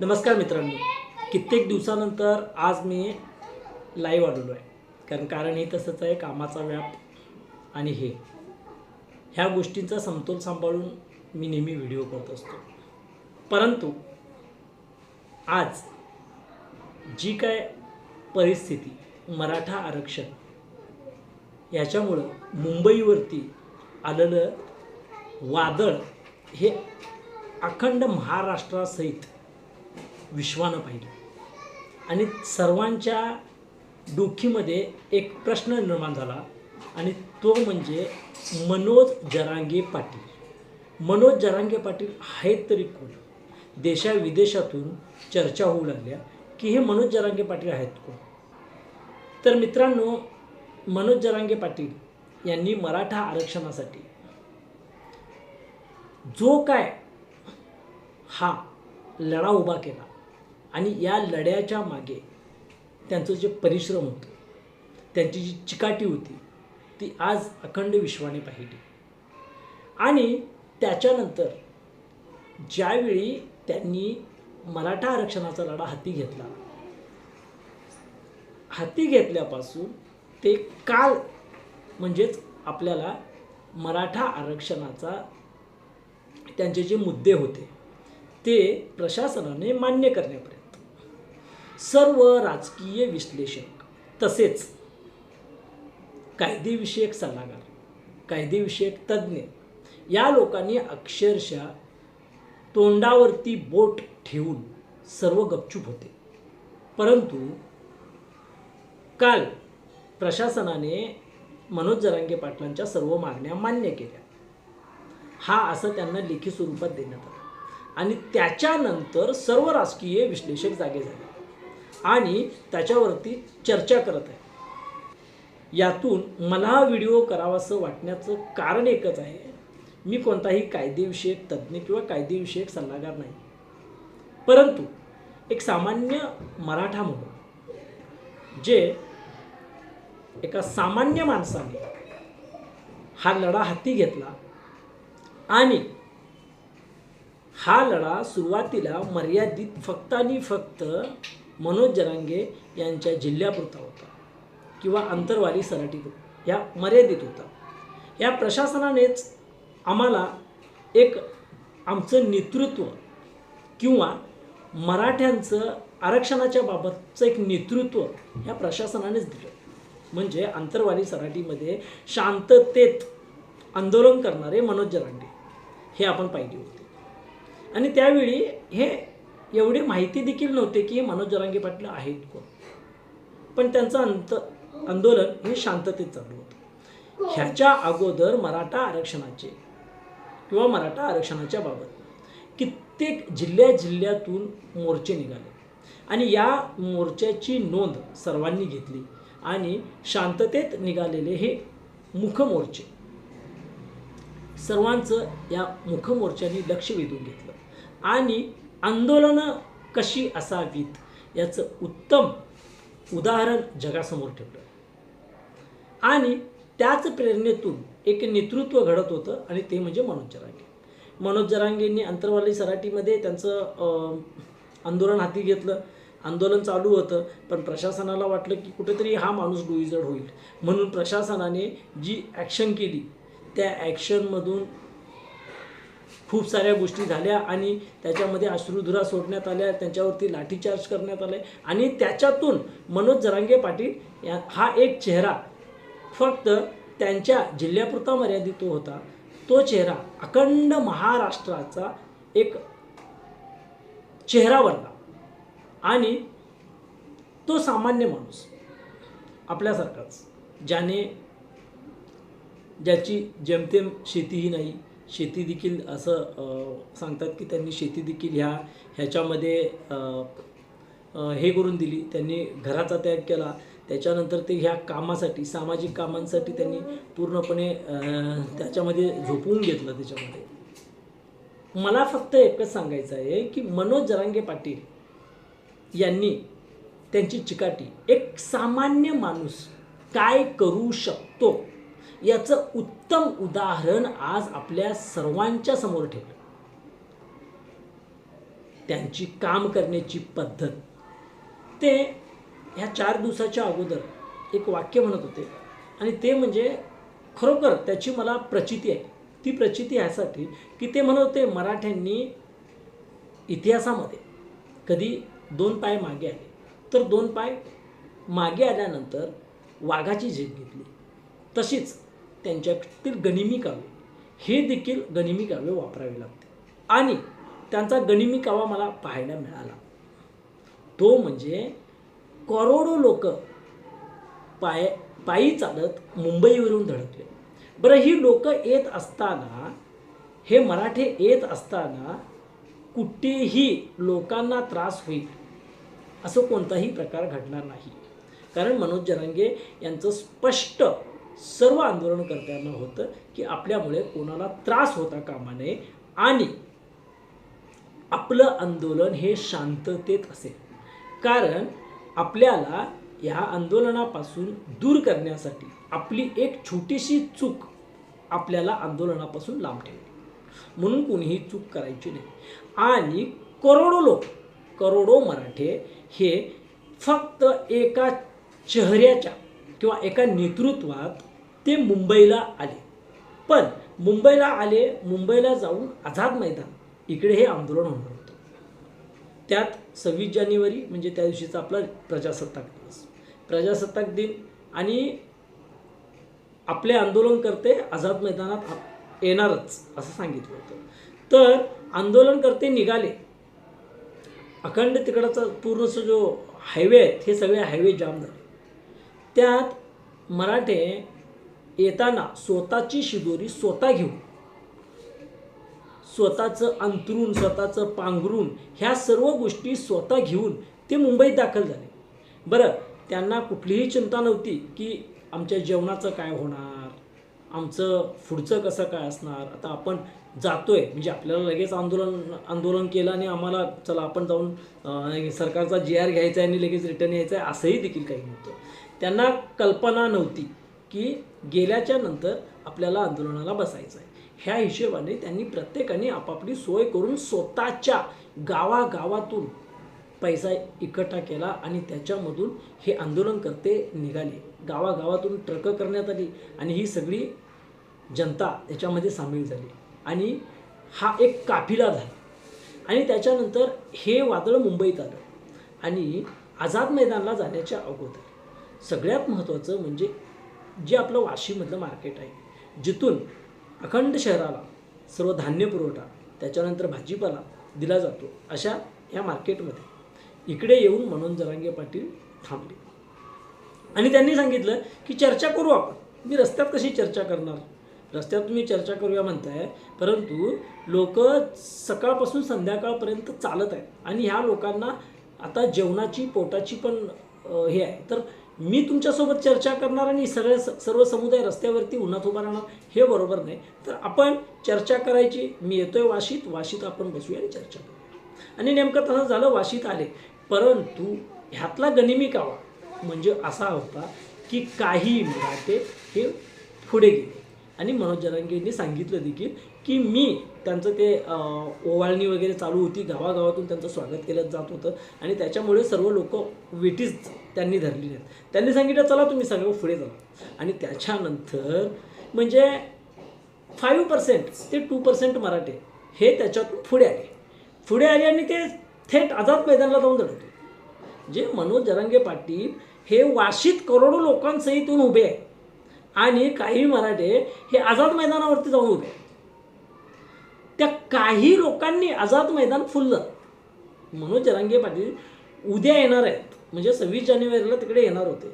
नमस्कार मित्रांनो. कित्येक दिवसानंतर आज मी लाईव्ह आलेलो आहे. कारण कारण हे तसंच आहे कामाचा व्याप आणि हे. ह्या गोष्टींचा समतोल सांभाळून मी नेहमी व्हिडिओ करत असतो. परंतु आज जी काय परिस्थिती मराठा आरक्षण याच्यामुळं मुंबईवरती आलेलं वादळ हे अखंड महाराष्ट्रासहित विश्वानं पाहिलं. आणि सर्वांच्या डोकीमध्ये एक प्रश्न निर्माण झाला आणि तो म्हणजे मनोज जरांगे पाटील. मनोज जरांगे पाटील आहेत तरी कोण? देशा विदेशातून चर्चा होऊ लागल्या की हे मनोज जरांगे पाटील आहेत कोण? तर मित्रांनो मनोज जरांगे पाटील यांनी मराठा आरक्षणासाठी जो काय हा लढा उभा केला आणि या लढ्याच्या मागे त्यांचं जे परिश्रम होतं त्यांची जी चिकाटी होती ती आज अखंड विश्वाने पाहिली. आणि त्याच्यानंतर ज्यावेळी त्यांनी मराठा आरक्षणाचा लढा हाती घेतला हाती घेतल्यापासून ते काल म्हणजेच आपल्याला मराठा आरक्षणाचा त्यांचे जे मुद्दे होते ते प्रशासनाने मान्य करण्यापर्यंत. सर्व राजकीय विश्लेषक तसेच कायदेविषयक सल्लागार कायदेविषयक तज्ज्ञ या लोकांनी अक्षरशः तोंडावरती बोट ठेवून सर्व गपचूप होते. परंतु काल प्रशासनाने मनोज जरांगे पाटलांच्या सर्व मागण्या मान्य केल्या. हा असं त्यांना लेखी स्वरूपात देण्यात आलं. आणि त्याच्यानंतर सर्व राजकीय विश्लेषक जागे झाले. आणि त्याच्यावरती चर्चा करत आहे. यातून मला हा व्हिडिओ करावासं वाटण्याचं कारण एकच आहे मी कोणताही कायदेविषयक तज्ज्ञ किंवा कायदेविषयक सल्लागार नाही. परंतु एक सामान्य मराठा म्हणून जे एका सामान्य माणसाने हा लढा हाती घेतला आणि हा लढा सुरुवातीला मर्यादित फक्त आणि फक्त मनोज जरांगे यांच्या जिल्ह्यापुरता होता किंवा अंतरवाली सराटी ह्या मर्यादित होता. या प्रशासनानेच आम्हाला एक आमचं नेतृत्व किंवा मराठ्यांचं आरक्षणाच्या बाबतचं एक नेतृत्व ह्या प्रशासनानेच दिलं. म्हणजे अंतरवाली सराटीमध्ये शांततेत आंदोलन करणारे मनोज जरांगे. हे आपण पाहिली होती. आणि त्यावेळी हे एवढी माहिती देखील नव्हते की हे मनोज जरांगे पाटील आहेत कोण. पण त्यांचं अंत आंदोलन हे शांततेत चालू होतं. ह्याच्या अगोदर मराठा आरक्षणाचे किंवा मराठा आरक्षणाच्या बाबत कित्येक जिल्ह्या जिल्ह्यातून मोर्चे निघाले. आणि या मोर्चाची नोंद सर्वांनी घेतली आणि शांततेत निघालेले हे मुखमोर्चे सर्वांचं या मुखमोर्चाने लक्ष वेधून घेतलं. आणि आंदोलनं कशी असावीत याचं उत्तम उदाहरण जगासमोर ठेवलं. आणि त्याच प्रेरणेतून एक नेतृत्व घडत होतं आणि ते म्हणजे मनोज जरांगे. मनोज जरांगेंनी अंतरवाली सराटीमध्ये त्यांचं आंदोलन हाती घेतलं. आंदोलन चालू होतं पण प्रशासनाला वाटलं की कुठेतरी हा माणूस डोईजड होईल. म्हणून प्रशासनाने जी ॲक्शन केली त्या ॲक्शनमधून खूप साऱ्या गोष्टी झाल्या आणि त्याच्यामध्ये अश्रुधुरा सोडण्यात आल्या त्यांच्यावरती लाठीचार्ज करण्यात आले आणि त्याच्यातून मनोज जरांगे पाटील या हा एक चेहरा फक्त त्यांच्या जिल्ह्यापुरता मर्यादित तो होता. तो चेहरा अखंड महाराष्ट्राचा एक चेहरा बनला आणि तो सामान्य माणूस आपल्यासारखाच ज्याने ज्याची जेमतेम शेतीही नाही शेती देखील असं सांगतात की त्यांनी शेती देखील ह्या ह्याच्यामध्ये हे करून दिली. त्यांनी घराचा त्याग केला. त्याच्यानंतर ते ह्या कामासाठी सामाजिक कामांसाठी त्यांनी पूर्णपणे त्याच्यामध्ये झोपवून घेतलं त्याच्यामध्ये. मला फक्त एकच सांगायचं आहे की मनोज जरांगे पाटील यांनी त्यांची चिकाटी. एक सामान्य माणूस काय करू शकतो? याचं उत्तम उदाहरण आज आपल्या सर्वांच्या समोर ठेवलं. त्यांची काम करण्याची पद्धत. ते ह्या चार दिवसाच्या अगोदर एक वाक्य म्हणत होते. आणि ते म्हणजे खरोखर त्याची मला प्रचिती आहे. ती प्रचिती ह्यासाठी की ते म्हणत होते मराठ्यांनी इतिहासामध्ये कधी दोन पाय मागे आले. तर दोन पाय मागे आल्यानंतर वाघाची झेप घेतली. तशीच त्यांच्यातील गनिमी कावे हे देखील गनिमी कावे वापरावे लागते. आणि त्यांचा गनिमी कावा मला पाहायला मिळाला. तो म्हणजे करोडो लोक पाय पायी चालत मुंबईवरून धडकले. बरं ही लोक येत असताना हे मराठे येत असताना कुठेही लोकांना त्रास होईल असं कोणताही प्रकार घडणार नाही. कारण मनोज जरांगे यांचं स्पष्ट सर्व आंदोलनकर्त्यांना होतं की आपल्यामुळे कोणाला त्रास होता कामा नये आणि आपलं आंदोलन हे शांततेत असेल. कारण आपल्याला ह्या आंदोलनापासून दूर करण्यासाठी आपली एक छोटीशी चूक आपल्याला आंदोलनापासून लांब ठेवली. म्हणून कोणीही चूक करायची नाही. आणि करोडो लोक करोडो मराठे हे फक्त एका चेहऱ्याच्या किंवा एका नेतृत्वात ते मुंबईला आले. पण मुंबईला आले मुंबईला जाऊन आझाद मैदान इकडे हे आंदोलन होणार होतं. त्यात सव्वीस जानेवारी म्हणजे त्या दिवशीचा आपला प्रजासत्ताक दिवस. प्रजासत्ताक दिन आणि आपले आंदोलनकर्ते आझाद मैदानात येणारच असं सांगितलं होतं. तर आंदोलनकर्ते निघाले. अखंड तिकडचा पूर्णचा जो हायवे आहेत हे सगळे हायवे जाम झाले. त्यात मराठे येताना स्वतःची शिदोरी स्वतः घेऊन स्वतःचं अंतरून स्वतःचं पांघरून ह्या सर्व गोष्टी स्वतः घेऊन ते मुंबईत दाखल झाले. बरं त्यांना कुठलीही चिंता नव्हती की आमच्या जेवणाचं काय होणार आमचं पुढचं कसं काय असणार. आता आपण जातोय म्हणजे आपल्याला लगेच आंदोलन आंदोलन केलं आणि आम्हाला चला आपण जाऊन सरकारचा जी आर घ्यायचा आहे आणि लगेच रिटर्न यायचं आहे असंही देखील काही नव्हतं. त्यांना कल्पना नव्हती. की गेल्याच्यानंतर आपल्याला आंदोलनाला बसायचं आहे. ह्या हिशोबाने त्यांनी प्रत्येकाने आपापली सोय करून स्वतःच्या गावागावातून पैसा इकट्ठा केला आणि त्याच्यामधून हे आंदोलनकर्ते निघाले. गावागावातून ट्रकं करण्यात आली आणि ही सगळी जनता त्याच्यामध्ये सामील झाली. आणि हा एक काफिला झाला. आणि त्याच्यानंतर हे वादळ मुंबईत आलं. आणि आझाद मैदानला जाण्याच्या अगोदर सगळ्यात महत्त्वाचं म्हणजे जे आपलं वाशीमधलं मार्केट आहे जिथून अखंड शहराला सर्व धान्य पुरवठा त्याच्यानंतर भाजीपाला दिला जातो अशा या मार्केटमध्ये इकडे येऊन मनोज जरांगे पाटील थांबले. आणि त्यांनी सांगितलं की चर्चा करू आपण. मी रस्त्यात कशी चर्चा करणार? रस्त्यात तुम्ही चर्चा करूया म्हणताय परंतु लोक सकाळपासून संध्याकाळपर्यंत चालत आहेत. आणि ह्या लोकांना आता जेवणाची पोटाची पण हे आहे. तर मी तुमच्यासोबत चर्चा करणार आणि सगळे स- सर्व समुदाय रस्त्यावरती उन्हात उभा राहणार हे बरोबर नाही. तर आपण चर्चा करायची. मी येतोय वाशीत. वाशीत आपण बसूया आणि चर्चा करूया आणि नेमकं तसं झालं वाशीत आले. परंतु ह्यातला गनिमी कावा म्हणजे असा होता की काही मराठे हे पुढे गेले. आणि मनोज जरांगेंनी सांगितलं देखील की मी त्यांचं ते ओवाळणी वगैरे चालू होती गावागावातून त्यांचं स्वागत केलं जात होतं आणि त्याच्यामुळे सर्व लोक वेटीच त्यांनी धरलेली आहेत. त्यांनी सांगितलं चला तुम्ही सगळं पुढे जा आणि त्याच्यानंतर म्हणजे फाईव्ह पर्सेंट ते टू पर्सेंट मराठे हे त्याच्यातून पुढे आले. पुढे आले आणि ते थेट आझाद मैदानाला जाऊन धडकले जे मनोज जरांगे पाटील हे वाशीत करोडो लोकांसहित येऊन उभे आहे आणि काही मराठे हे आझाद मैदानावरती जाऊन उभे आहेत. त्या काही लोकांनी आझाद मैदान फुललं. मनोज जरांगे पाटील उद्या येणार आहेत. म्हणजे सव्वीस जानेवारीला तिकडे येणार होते.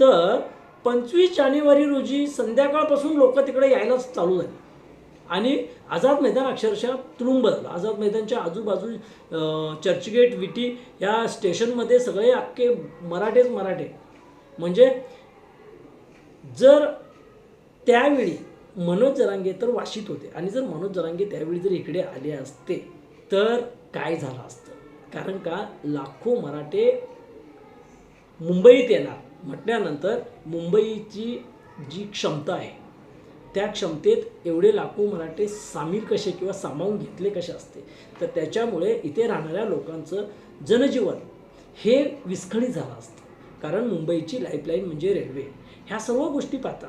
तर पंचवीस जानेवारी रोजी संध्याकाळपासून लोक तिकडे यायलाच चालू झाली. आणि आझाद मैदान अक्षरशः तुडुंब झालं आझाद मैदानच्या आजूबाजू चर्चगेट विटी या स्टेशनमध्ये सगळे अख्खे मराठेच मराठे. म्हणजे जर त्यावेळी मनोज जरांगे तर वाशीत होते. आणि जर मनोज जरांगे त्यावेळी जर इकडे आले असते तर काय झालं असतं? कारण का? लाखो मराठे मुंबईत येणार. म्हटल्यानंतर मुंबईची जी क्षमता आहे त्या क्षमतेत एवढे लाखो मराठे सामील कसे किंवा सामावून घेतले कसे असते? तर त्याच्यामुळे इथे राहणाऱ्या लोकांचं जनजीवन हे विस्कळीत झालं असतं. कारण मुंबईची लाईफलाईन म्हणजे रेल्वे ह्या सर्व गोष्टी पाहता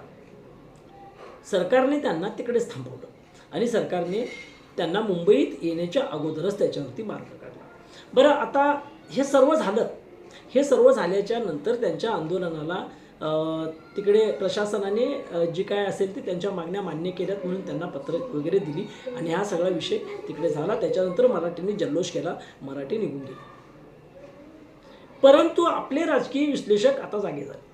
सरकारने त्यांना तिकडेच थांबवलं. आणि सरकारने त्यांना मुंबईत येण्याच्या अगोदरच त्याच्यावरती मार्ग काढला. बरं आता हे सर्व झालं. हे सर्व झाल्याच्यानंतर त्यांच्या आंदोलनाला तिकडे प्रशासनाने जी काय असेल ते त्यांच्या मागण्या मान्य केल्यात म्हणून त्यांना पत्र वगैरे दिली आणि हा सगळा विषय तिकडे झाला. त्याच्यानंतर मराठीने जल्लोष केला. मराठी निघून गेली. परंतु आपले राजकीय विश्लेषक आता जागे झाले.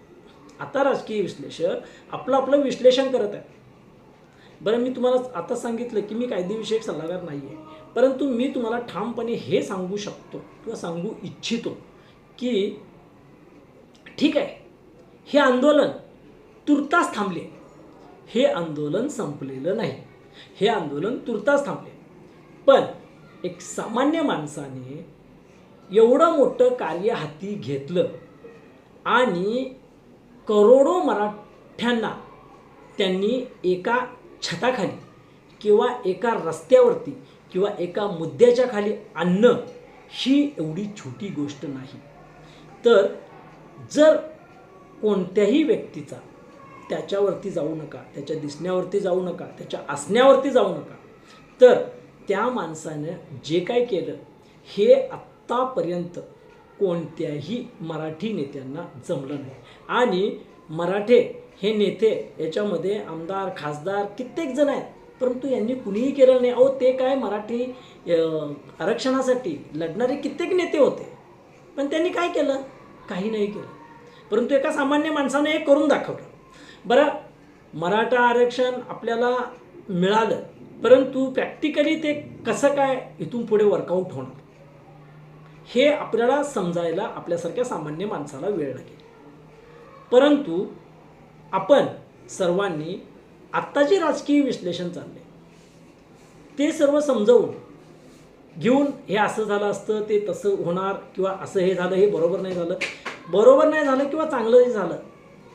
आता राजकीय विश्लेषक आपलं आपलं विश्लेषण करत आहे बरं मी तुम्हाला आता सांगितलं की मी कायदेविषयक सल्लागार नाही आहे परंतु मी तुम्हाला ठामपणे हे सांगू शकतो किंवा सांगू इच्छितो की ठीक आहे हे आंदोलन तुर्तास थांबले. हे आंदोलन संपलेलं नाही. हे आंदोलन तुर्तास थांबले. पण एक सामान्य माणसाने एवढं मोठं कार्य हाती घेतलं आणि करोडो मराठ्यांना त्यांनी एका छताखाली किंवा एका रस्त्यावरती किंवा एका मुद्द्याच्या खाली आणणं ही एवढी छोटी गोष्ट नाही. तर जर कोणत्याही व्यक्तीचा त्याच्यावरती जाऊ नका त्याच्या दिसण्यावरती जाऊ नका त्याच्या असण्यावरती जाऊ नका तर त्या माणसानं जे काय केलं हे आत्तापर्यंत कोणत्याही मराठी नेत्यांना जमलं नाही. आणि मराठे हे नेते याच्यामध्ये आमदार खासदार कित्येक जण आहेत. परंतु यांनी कुणीही केलं नाही. अहो ते काय मराठी आरक्षणासाठी लढणारे कित्येक नेते होते. पण त्यांनी काय केलं? काही नाही केलं. परंतु एका सामान्य माणसाने हे करून दाखवलं. बरं मराठा आरक्षण आपल्याला मिळालं परंतु प्रॅक्टिकली ते कसं काय इथून पुढे वर्कआउट होणार? हे आपल्याला समजायला आपल्यासारख्या सामान्य माणसाला वेळ लागेल. परंतु आपण सर्वांनी आत्ता जे राजकीय विश्लेषण चालले. ते सर्व समजवून घेऊन हे असं झालं असतं ते तसं होणार किंवा असं हे झालं हे बरोबर नाही झालं बरोबर नाही झालं किंवा चांगलं हे झालं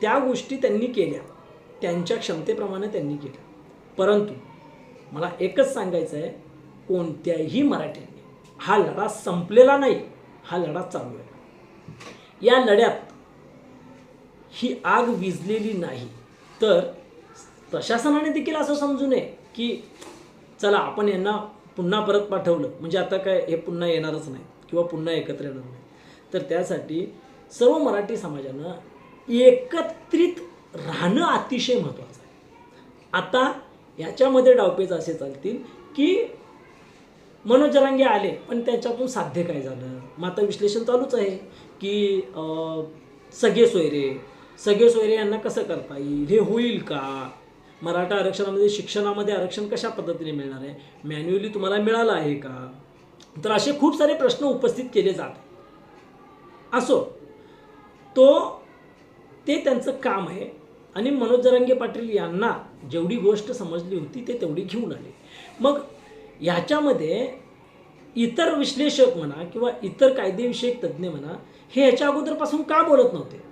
त्या गोष्टी त्यांनी केल्या. त्यांच्या क्षमतेप्रमाणे त्यांनी केल्या. परंतु मला एकच सांगायचं आहे कोणत्याही मराठ्यांनी हा लढा संपलेला नाही हा लढा चालू आहे. या लढ्यात ही आग विजलेली नाही. तर प्रशासनाने देखील असं समजू नये की चला आपण यांना पुन्हा परत पाठवलं. म्हणजे आता काय हे पुन्हा येणारच नाही किंवा पुन्हा एकत्र येणार नाही. तर त्यासाठी सर्व मराठी समाजानं एकत्रित राहणं अतिशय महत्त्वाचं आहे. आता याच्यामध्ये डावपेच असे चालतील की मनोज जरांगे आले पण त्याच्यातून साध्य काय झालं? मग आता विश्लेषण चालूच आहे की सगळे सोयरे सगळे सोयरे यांना कसं करता येईल? हे होईल का? मराठा आरक्षणामध्ये शिक्षणामध्ये आरक्षण कशा पद्धतीने मिळणार आहे? मॅन्युअली तुम्हाला मिळालं आहे का? तर असे खूप सारे प्रश्न उपस्थित केले जात असो तो ते त्यांचं काम आहे. आणि मनोज जरांगे पाटील यांना जेवढी गोष्ट समजली होती ते तेवढी घेऊन आले. मग ह्याच्यामध्ये इतर विश्लेषक म्हणा किंवा इतर कायदेविषयक तज्ज्ञ म्हणा हे ह्याच्या अगोदरपासून का बोलत नव्हते?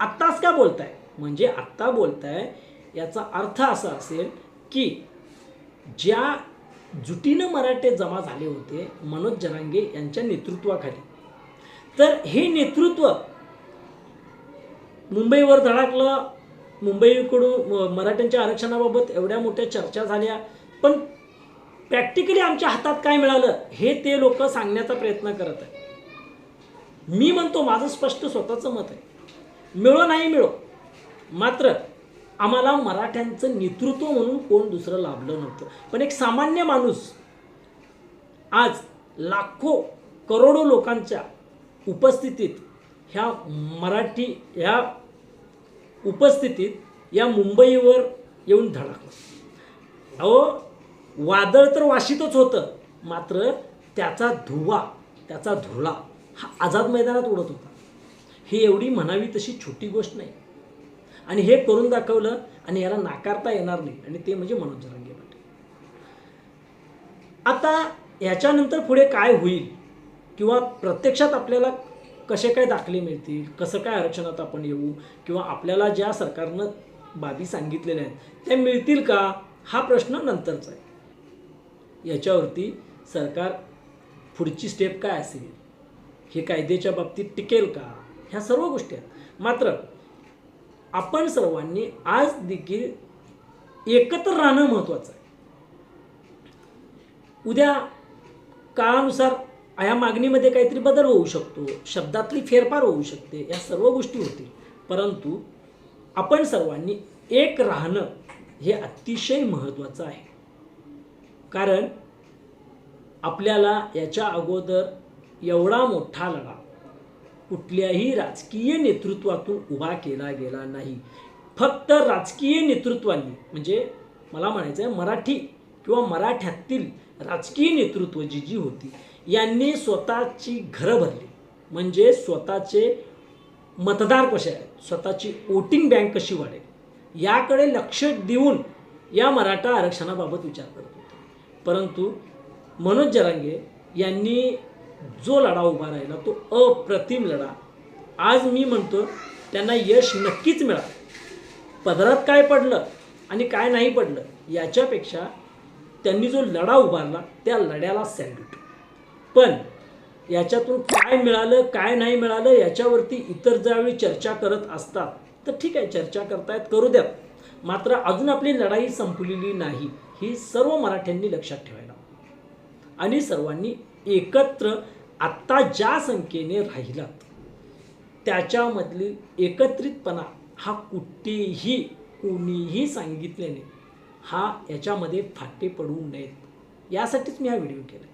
आत्ताच का बोलताय? म्हणजे आत्ता बोलताय याचा अर्थ असा असेल की ज्या जुटीनं मराठे जमा झाले होते मनोज जरांगे यांच्या नेतृत्वाखाली. तर हे नेतृत्व मुंबईवर धडाकलं मुंबईकडून मराठ्यांच्या आरक्षणाबाबत एवढ्या मोठ्या चर्चा झाल्या पण प्रॅक्टिकली आमच्या हातात काय मिळालं हे ते लोक सांगण्याचा प्रयत्न करत आहे मी म्हणतो माझं स्पष्ट स्वतःचं मत आहे. मिळो नाही मिळो. मात्र आम्हाला मराठ्यांचं नेतृत्व म्हणून कोण दुसरं लाभलं नव्हतं. पण एक सामान्य माणूस आज लाखो करोडो लोकांच्या उपस्थितीत ह्या मराठी ह्या उपस्थितीत या मुंबईवर येऊन धडकला. अहो वादळ तर वाशीतच होतं मात्र त्याचा धुवा त्याचा धुळा हा आझाद मैदानात उडत होता. ही एवढी म्हणावी तशी छोटी गोष्ट नाही. आणि हे करून दाखवलं आणि याला नाकारता येणार नाही. आणि ते म्हणजे मनोज जरांगे पाटील. आता याच्यानंतर पुढे काय होईल? किंवा प्रत्यक्षात आपल्याला कसे काय दाखले मिळतील? कसं काय आरक्षणात आपण येऊ? किंवा आपल्याला ज्या सरकारनं बाबी सांगितलेल्या आहेत त्या मिळतील का? हा प्रश्न नंतरचा आहे. याच्यावरती सरकार पुढची स्टेप काय असेल? हे कायद्याच्या बाबतीत टिकेल का? ह्या सर्व गोष्टी आहेत. मात्र आपण सर्वांनी आज देखील एकत्र राहणं महत्त्वाचं आहे. उद्या काळानुसार या मागणीमध्ये काहीतरी बदल होऊ शकतो शब्दातली फेरफार होऊ शकते या सर्व गोष्टी होतील. परंतु आपण सर्वांनी एक राहणं हे अतिशय महत्त्वाचं आहे. कारण आपल्याला याच्या अगोदर एवढा मोठा लढा कुठल्याही राजकीय नेतृत्वातून उभा केला गेला नाही. फक्त राजकीय नेतृत्वांनी म्हणजे मला म्हणायचं आहे मराठी किंवा मराठ्यातील राजकीय नेतृत्व जी जी होती यांनी स्वतःची घरं भरली. म्हणजे स्वतःचे मतदार कसे आहेत? स्वतःची वोटिंग बँक कशी वाढेल? याकडे लक्ष देऊन या मराठा आरक्षणाबाबत विचार करत होते. परंतु मनोज जरांगे यांनी जो लढा उभा राहिला तो अप्रतिम लढा. आज मी म्हणतो त्यांना यश नक्कीच मिळालं. पदरात काय पडलं आणि काय नाही पडलं याच्यापेक्षा त्यांनी जो लढा उभारला त्या लढ्याला सॅल्यूट पण याच्यातून काय मिळालं काय नाही मिळालं याच्यावरती इतर ज्यावेळी चर्चा करत असतात तर ठीक आहे चर्चा करतायत करू द्यात. मात्र अजून आपली लढाई संपलेली नाही ही सर्व मराठ्यांनी लक्षात ठेवायची. आणि सर्वांनी एकत्र आत्ता ज्या संख्येने राहिलात त्याच्यामधली एकत्रितपणा हा कुठेही कोणीही सांगितल्याने हा याच्यामध्ये फाटे पडू नयेत. यासाठीच मी हा व्हिडिओ केला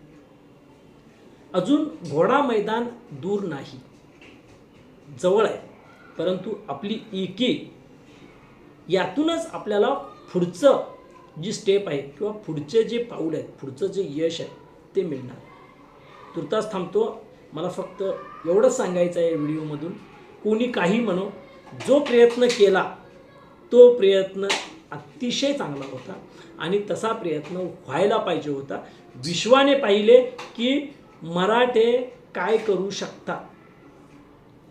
अजून घोडा मैदान दूर नाही. जवळ आहे. परंतु आपली एकी यातूनच आपल्याला पुढचं जी स्टेप आहे किंवा पुढचे जे पाऊल आहेत पुढचं जे यश आहे ते मिळणार. तुर्तास थांबतो. मला फक्त एवढंच सांगायचं आहे या व्हिडिओमधून. कोणी काही म्हणो जो प्रयत्न केला तो प्रयत्न अतिशय चांगला होता आणि तसा प्रयत्न व्हायला पाहिजे होता. विश्वाने पाहिले की मराठे काय करू शकतात.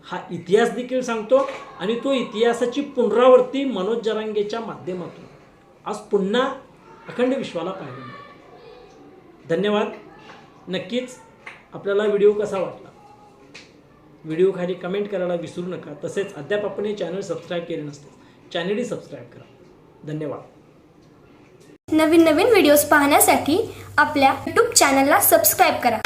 हा इतिहास देखील सांगतो आणि तो इतिहासाची पुनरावृत्ती मनोज जरांगेच्या माध्यमातून. आज पुन्हा अखंड विश्वाला पाहायला धन्यवाद. नक्कीच आपल्याला व्हिडिओ कसा वाटला? व्हिडिओ खाली कमेंट करायला विसरू नका. तसेच अद्याप आपण हे चॅनल सबस्क्राईब केले नसते चॅनलही सबस्क्राईब करा. धन्यवाद. नवीन नवीन व्हिडिओज पाहण्यासाठी आपल्या यूट्यूब चॅनलला सबस्क्राईब करा.